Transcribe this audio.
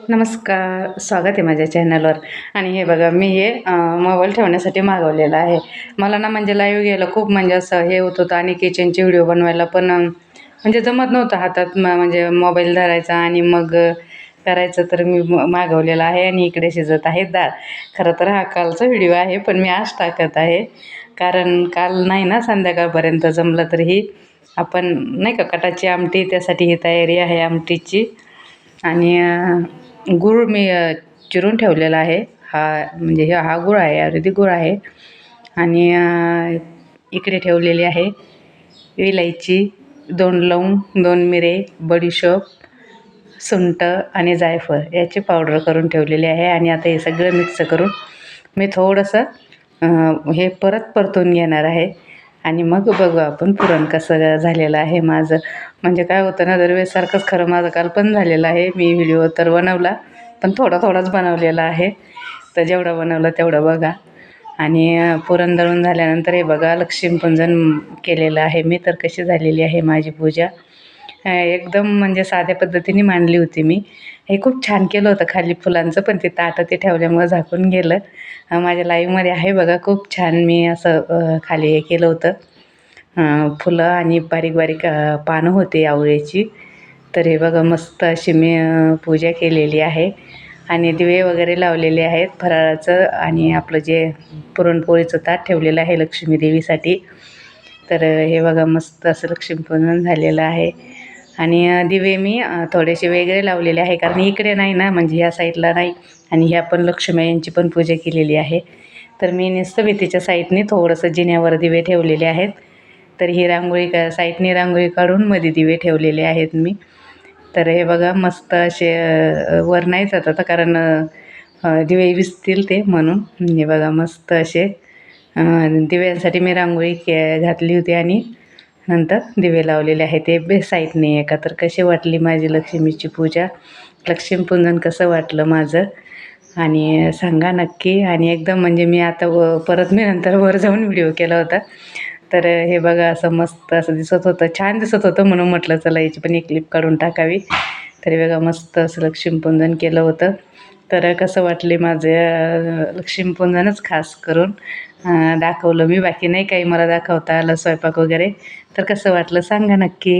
नमस्कार स्वागत आहे माझ्या चॅनलवर आणि हे बघा मी हे मोबाईल ठेवण्यासाठी मागवलेलं आहे. मला ना म्हणजे लाईव्ह घ्यायला खूप म्हणजे असं हे होत होतं आणि किचनचे व्हिडिओ बनवायला पण म्हणजे जमत नव्हतं हातात म म्हणजे मोबाईल धरायचा आणि मग करायचं तर मी म- मागवलेलं आहे आणि इकडे शिजत आहे डाळ खरं तर हा कालचा व्हिडिओ आहे पण मी आज टाकत आहे. कारण काल नाही ना संध्याकाळपर्यंत जमलं तर ही आपण नाही का कटाची आमटी त्यासाठी ही तयारी आहे आमटीची. आणि गूळ मी चिरून ठेवलेला आहे. हा म्हणजे हे हा गूळ आहे अर्धी गूळ आहे. आणि इकडे ठेवलेली आहे विलायची दोन लवंग दोन मिरे बडीशोप सुंट आणि जायफळ. याची पावडर करून ठेवलेली आहे आणि आता हे सगळं मिक्स करून मी थोडंसं हे परत परतून घेणार आहे. आणि मग बघू आपण पुरण कसं झालेलं आहे माझं. म्हणजे काय होतं ना दरवेळेसारखंच खरं माझं काल पण झालेलं आहे. मी व्हिडिओ तर बनवला. पण थोडा थोडाच बनवलेला आहे. तर जेवढा बनवलं तेवढं बघा. आणि अ, पुरण दळून झाल्यानंतर हे बघा लक्ष्मीपूजन केलेलं आहे. मी तर कशी झालेली आहे माझी पूजा. एकदम म्हणजे साध्या पद्धतीने मांडली होती मी. हे खूप छान केलं होतं खाली फुलांचं पण ते ताटं ते ठेवल्यामुळं झाकून गेलं. माझ्या लाईव्हमध्ये आहे बघा खूप छान मी असं खाली हे केलं होतं. फुलं आणि बारीक बारीक पानं होते आवळ्याची. तर हे बघा मस्त अशी मी पूजा केलेली आहे. आणि दिवे वगैरे लावलेले आहेत फराळाचं आणि आपलं जे पुरणपोळीचं ताट ठेवलेलं आहे लक्ष्मी देवीसाठी. तर हे बघा मस्त असं लक्ष्मीपूजन झालेलं आहे. आणि दिवे मी थोडेसे वेगळे लावलेले आहे कारण इकडे नाही ना म्हणजे ह्या साईडला नाही आणि ह्या पण लक्ष्मी यांची पण पूजा केलेली आहे. तर मी नुसतं भीतीच्या साईडने थोडंसं जिन्यावर दिवे ठेवलेले आहेत. तर ही रांगोळी का साईडने रांगोळी काढून मध्ये दिवे ठेवलेले आहेत मी. तर हे बघा मस्त असे वर नाही जात आता कारण दिवे विसतील ते म्हणून. हे बघा मस्त असे. दिव्यांसाठी मी रांगोळी के घातली होती आणि नंतर दिवे लावलेले आहे ते बे साईडने आहे का? तर कशी वाटली माझी लक्ष्मीची पूजा? लक्ष्मीपूजन कसं वाटलं माझं? आणि सांगा नक्की. आणि एकदम म्हणजे मी आता व परत मी नंतर वर जाऊन व्हिडिओ केला होता. तर हे बघा असं मस्त असं दिसत होतं. छान दिसत होतं म्हणून म्हटलं चला याची पण एक क्लिप काढून टाकावी. तरी बघा मस्त असं लक्ष्मीपूजन केलं होतं. तर कसं वाटले माझे लक्ष्मीपूजनच खास करून? दाखवलं मी. बाकी नाही काही मला दाखवता आलं स्वयंपाक वगैरे. तर कसं वाटलं सांगा नक्की.